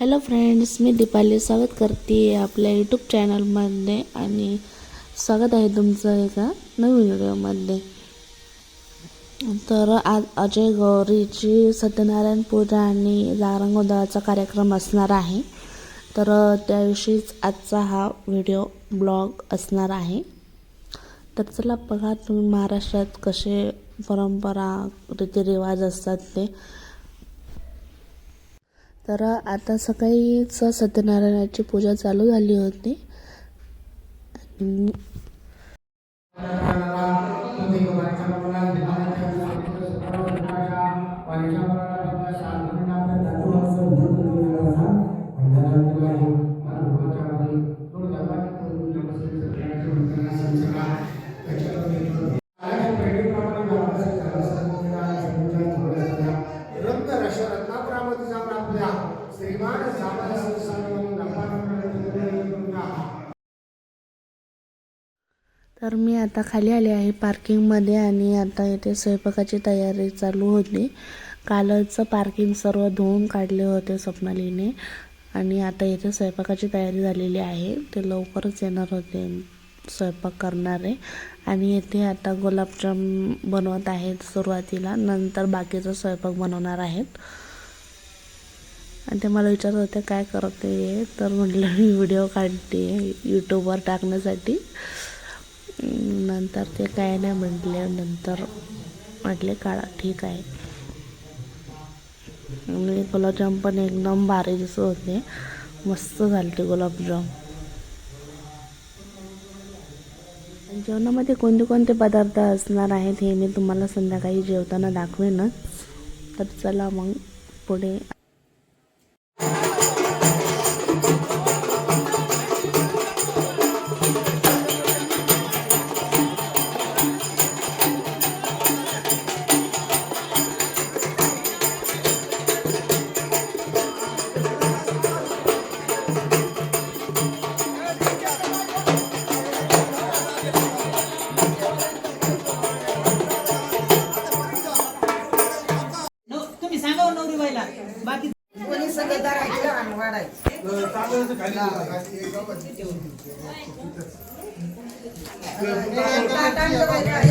Hello friends मी दीपाली. स्वागत करते आपल्या यूट्यूब चॅनलमध्ये आणि स्वागत आहे तुमचं एका नवीन व्हिडिओमध्ये तर आज अजय गौरीची सत्यनारायण पूजा आणि जागरण कार्यक्रम असणार आहे. तर त्याविषयीच आजचा हा व्हिडिओ ब्लॉग असणार आहे. तर चला बघा तुम्ही महाराष्ट्रात कसे परंपरा रीतिरिवाज असतात ते. तर आता सकाळीच सत्यनारायणाची पूजा चालू झाली होती. आता खाली आले आहे. पार्किंगमध्ये आणि आता इथे स्वयंपाकाची तयारी चालू होती. कालचं पार्किंग सर्व धुवून काढले होते स्वप्नालीने. आणि आता इथे स्वयंपाकाची तयारी झालेली आहे. ते लवकरच येणार होते. स्वयंपाक करणारे. आणि येथे आता गुलाबजाम बनवत आहेत सुरुवातीला. नंतर बाकीचा स्वयंपाक बनवणार आहेत. आणि ते मला विचारत होते काय करते? तर म्हटलं मी व्हिडिओ काढते यूट्यूबवर टाकण्यासाठी. नंतर ते काय नाही म्हटले नंतर म्हटले काढा ठीक आहे. आणि गुलाबजाम पण एकदम भारी दिसत होते. मस्त झाले गुलाबजाम. जेवणामध्ये कोणते कोणते पदार्थ असणार आहेत हे मी तुम्हाला संध्याकाळी जेवताना दाखवेनच. तर चला मग पुढे ટાટા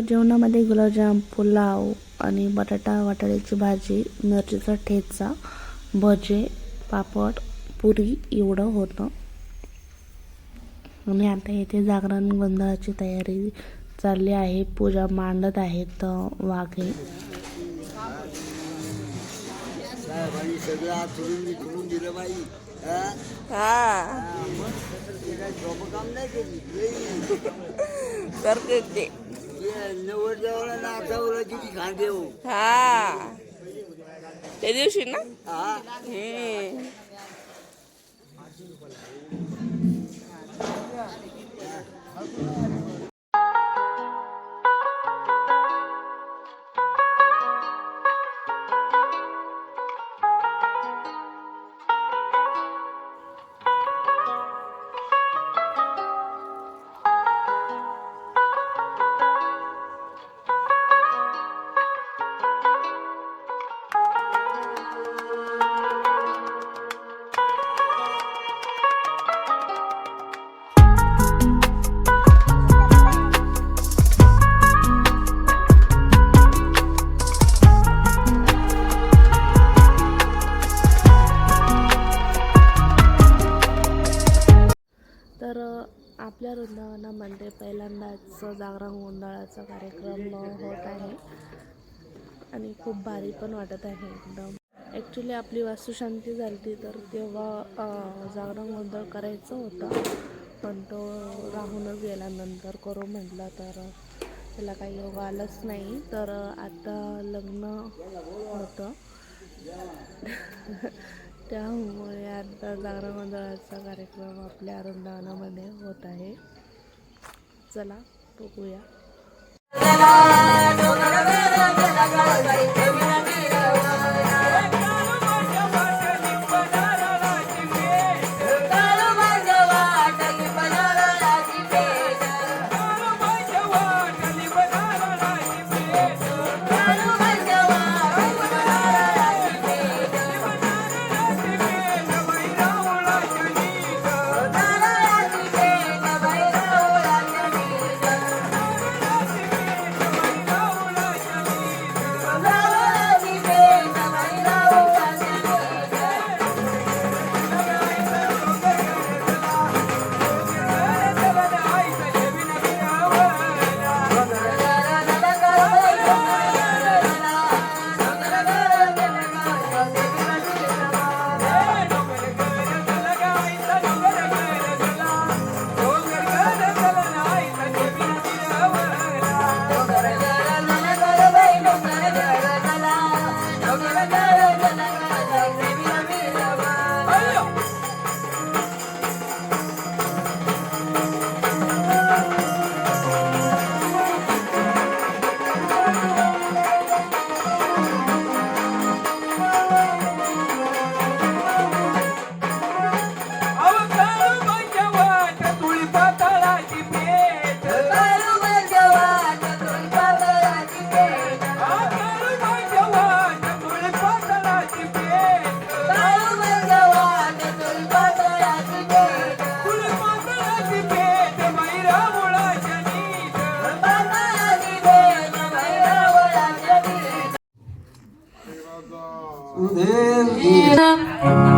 जेवणामध्ये गुलाबजाम पुलाव आणि बटाटा वाटाण्याची भाजी मिरचीचा ठेचा भजे पापड पुरी एवढं होतं. आणि आता येथे जागरण गोंधळाची तयारी चालली आहे. पूजा मांडत आहेत वाघे. हा? हा. करते हो. हा. त्या दिवशी ना? हा. हम्म. तर आपल्या वृंदावनामध्ये पहिल्यांदाच जागरण गोंधळाचा कार्यक्रम होत आहे. आणि खूप भारी पण वाटत आहे एकदम. ॲक्च्युली आपली वास्तुशांती झाली तर तेव्हा जागरण गोंधळ करायचं होतं. पण तो राहूनच गेल्यानंतर करू म्हटलं तर त्याला काही योग आलंच नाही. तर आता लग्न होतं. त्यामुळे आता जागरण गोंधळाचा कार्यक्रम आपल्या वृंदावनामध्ये होत आहे चला बघूया Amen. Amen.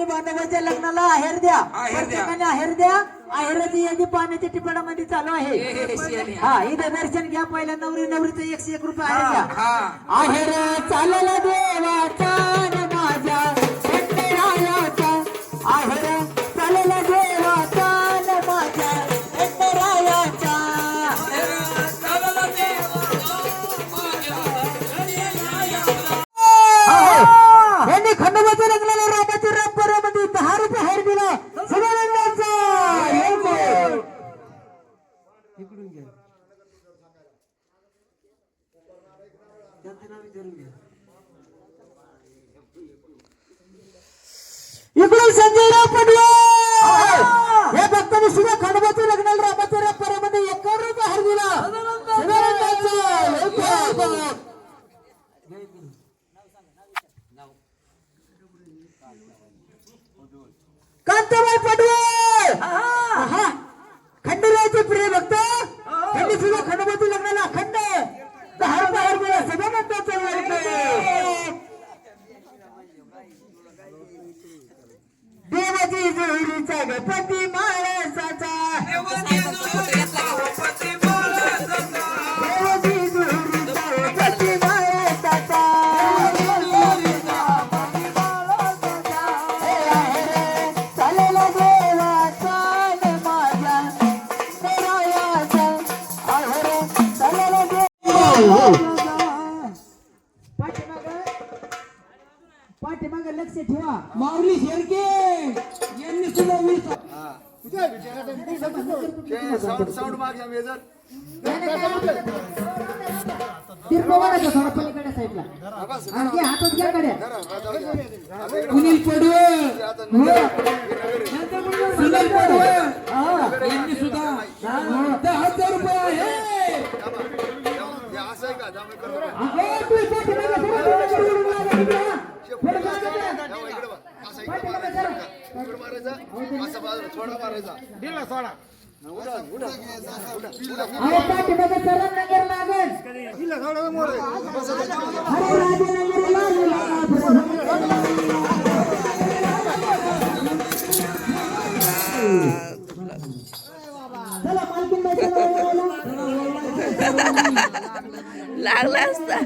आणि बांधवाच्या लग्नाला आहेर द्या. प्रत्येकाने आहेर द्या आहेराची यादी पाण्याच्या टिपाडामध्ये चालू आहे हा इथं दर्शन घ्या पहिल्या नवरी नवरीचं एकशे एक रुपये आहेर द्या हा आहेर चालला देवाचा खंडोबाच्या लग्नाला रामाच्या राम पर्वामध्ये दहा रुपये हार दिला सगळ्यांचा इकडून संजयराव पडले हे भक्तांनी सुद्धा खंडोबाच्या लग्नाला रामाच्या राम पर्वामध्ये एकावन्न रुपये हार दिला कांताबाई पडवे. खंडरायाचे प्रिय भक्त. त्यांनी सुद्धा खंडोबाची लग्नाला अखंड. हार दिला सगळं म्हणतात देवाची जोडीचा गणपती दहा हजार रुपये आहे. लागला असता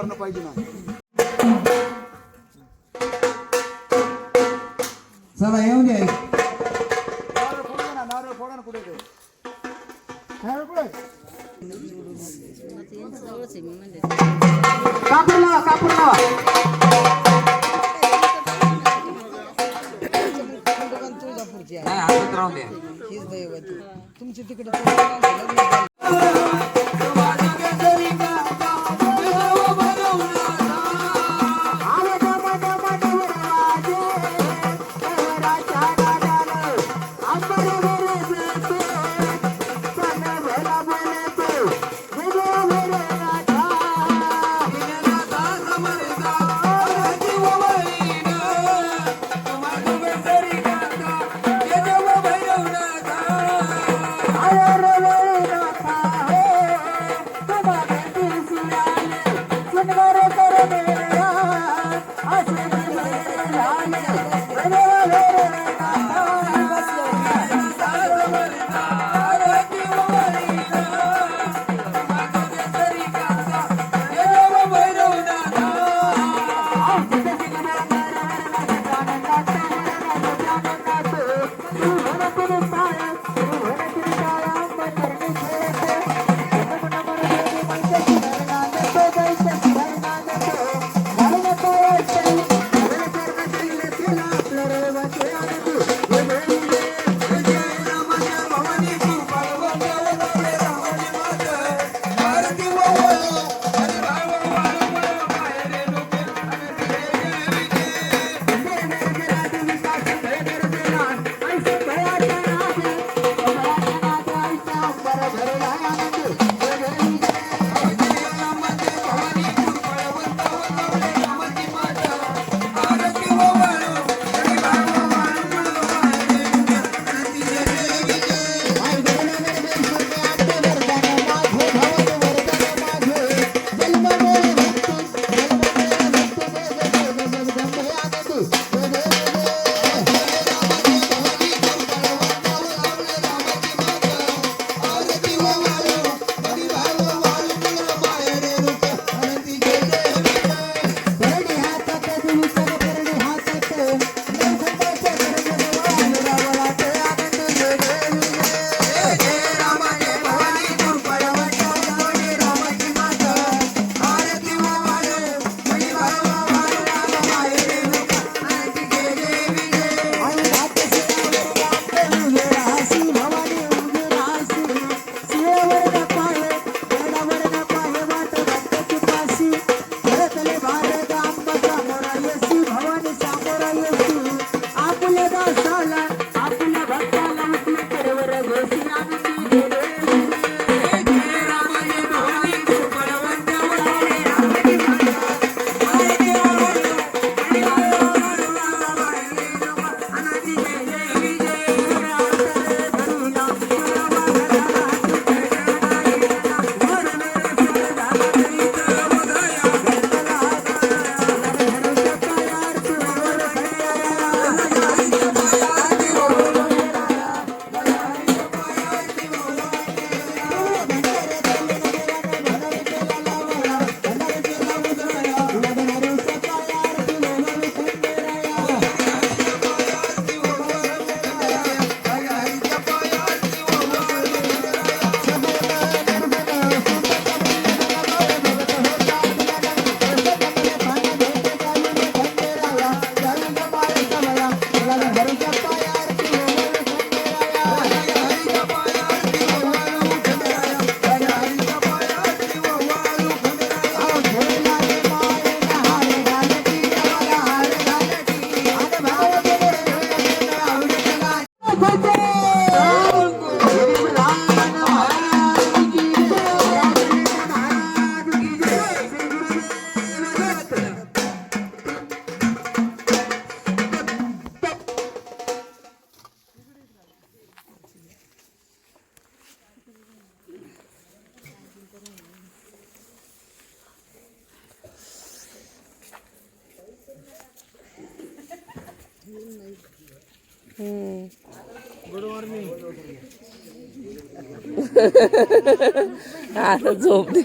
करणं पाहिजे ना. चला येऊन द्या नारळ फोडा ना नारळ फोडा ना कुठे नारळ कुठे? कापूर लावा कापूर लावा तुमची तिकडे आता झोप दे.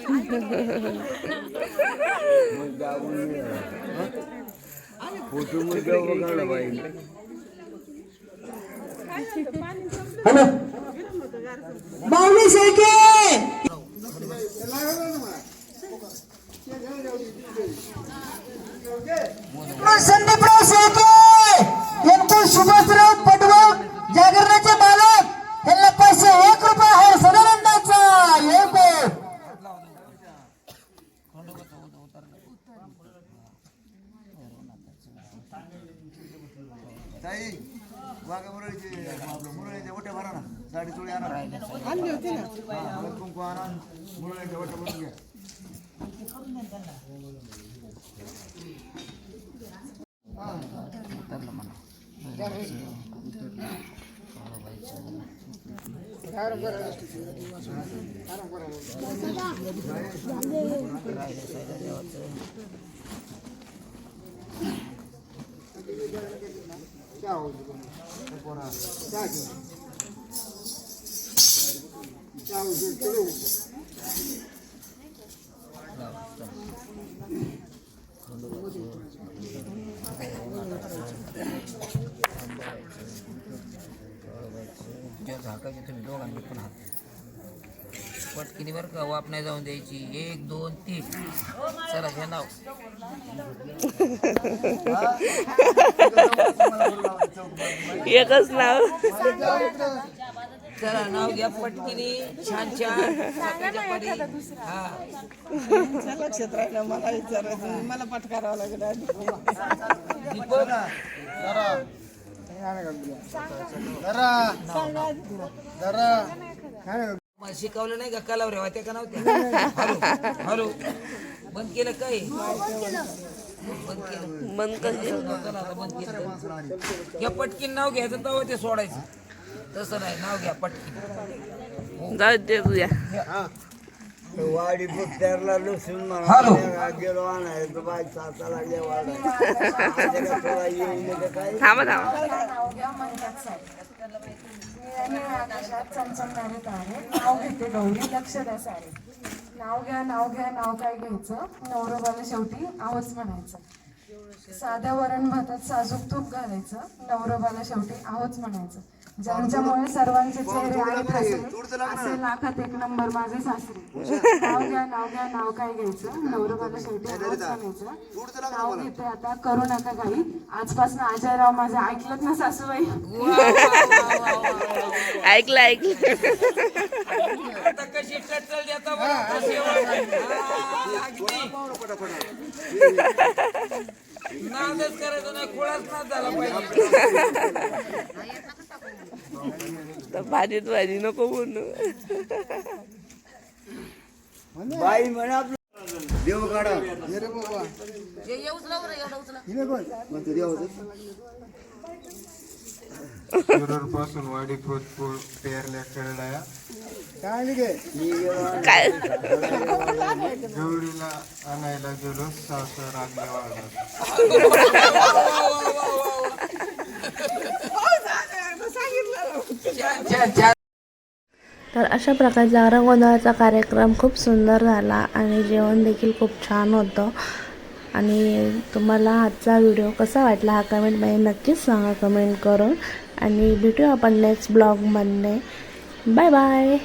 हॅलो. बावली शेळके! संदीपराव शेळके! यांचे सुभाषराव पटवळ जागरणाचे मालक यांना पैसे एक रुपया आहे सदानंदाचा एक आहे. ताई वाघा मुरळीचे आपलं मुरळीचे ओटे भरा ना साडी चोळी आणा आणली होती ना हा, हळद कुंकू आणा मुरळीचे ओटे भरून घ्या तुम्ही दोघांनी पण हात पटकिनी बरं का वाप नाही जाऊन द्यायची एक दोन तीन चला हे नाव एकच नाव. चला नाव घ्या पटकिनी. छान छान. हा. लक्षात राहिलं मला विचारायचं मला पटकारावं लागेल शिकवलं नाही का? कलावऱ्या होत्या का नव्हत्या? हॅलो हॅलो बंद केलं काय? बंद केलं केलं घ्या पटकीन नाव घ्यायचं तेव्हा ते सोडायचं. तसं नाही नाव घ्या पटकीन. जाऊ दे तुझ्या वाडी हॅलो. म्हणा गेलो आणायचं बाय येईल काय थांबा थांबा नाव घ्या म्हणतात सारे निळ्या आकाशात चमचमणारे तारे नाव घेते गौरी लक्ष द्या सारे. नाव घ्या नाव घ्या नाव काय घ्यायचं? नवरोबाला शेवटी आवाज म्हणायचं. साध्या वरण भातात साजूक तूप घालायचं नवरोबाला शेवटी आहोच म्हणायचं. ज्यांच्यामुळे सर्वांचे चेहरे आहेत हसरे असे लाखात एक नंबर माझे सासरे नाव घ्या नाव घ्या नाव काय घ्यायचं नवरोबाला शेवटी नाव घेते आता करू नका काही आजपासून अजयराव माझं ऐकलत ना सासूबाई ऐकलं ऐकलं आता कशी टचल देता बघा, कशी वाजते. अगदी. नादच करायचं नाही खोळाच नाद झाला पाहिजे. तर भाजीत भाजी नको म्हणू बाई म्हणा देव काढा. देवाचं पासून वाडी पेरल्या खेळलाया काय आणायला गेलो सासर छान तर अशा प्रकारचा रंगोत्सवाचा कार्यक्रम खूप सुंदर झाला आणि जेवण देखील खूप छान होतं. आणि तुम्हाला आजचा व्हिडिओ कसा वाटला हा कमेंटमध्ये नक्कीच सांगा कमेंट करून. आणि भेटूया आपण नेक्स्ट ब्लॉगमध्ये बाय बाय